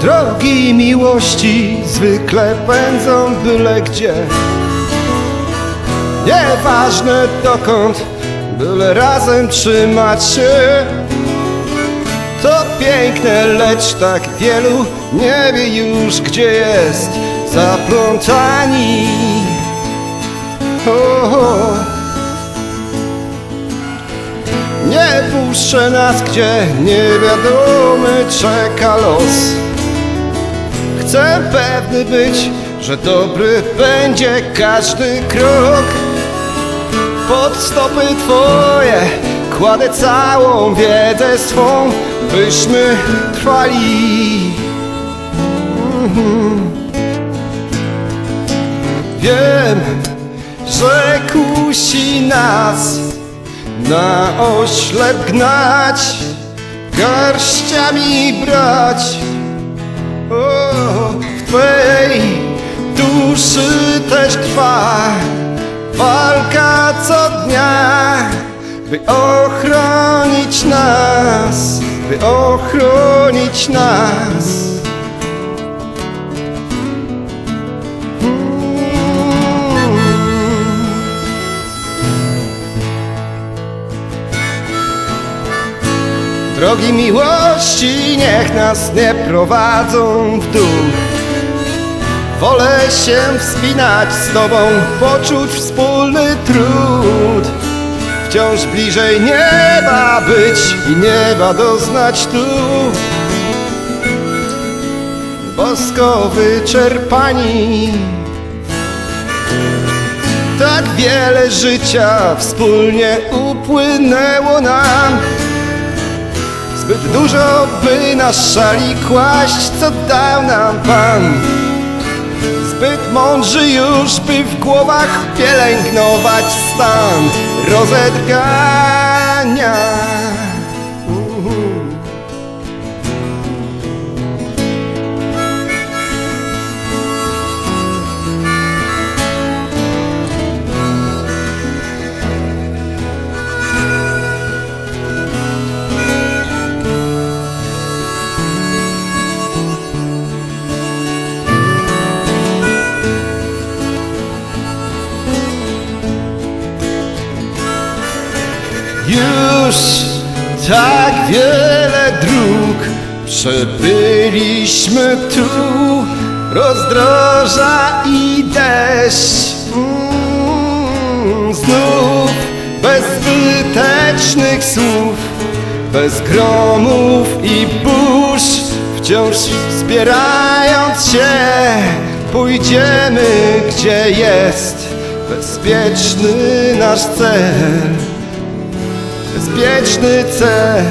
Drogi miłości zwykle pędzą byle gdzie. Nieważne dokąd, byle razem trzymać się. To piękne, lecz tak wielu nie wie już gdzie jest Zaplątani. O, o. Nie puszczę nas, gdzie niewiadomy czeka los Chcę pewny być, że dobry będzie każdy krok Pod stopy Twoje kładę całą wiedzę swą Byśmy trwali Mhm. Wiem, że kusi nas na oślep gnać, garściami brać. O, w Twej duszy też trwa walka co dnia, by ochronić nas, by ochronić nas. Drogi miłości niech nas nie prowadzą w dół. Wolę się wspinać z Tobą, poczuć wspólny trud. Wciąż bliżej nieba być i nieba doznać tu. Bosko wyczerpani Tak wiele życia wspólnie upłynęło nam dużo by na szali kłaść, co dał nam Pan. Zbyt mądrzy już, by w głowach pielęgnować stan rozedrgania Już tak wiele dróg przebyliśmy tu. Rozdroża i deszcz. Mm, Znów bez zbytecznych słów Bez gromów i burz. Wciąż zbierając się Pójdziemy gdzie jest Bezpieczny nasz cel bezpieczny cel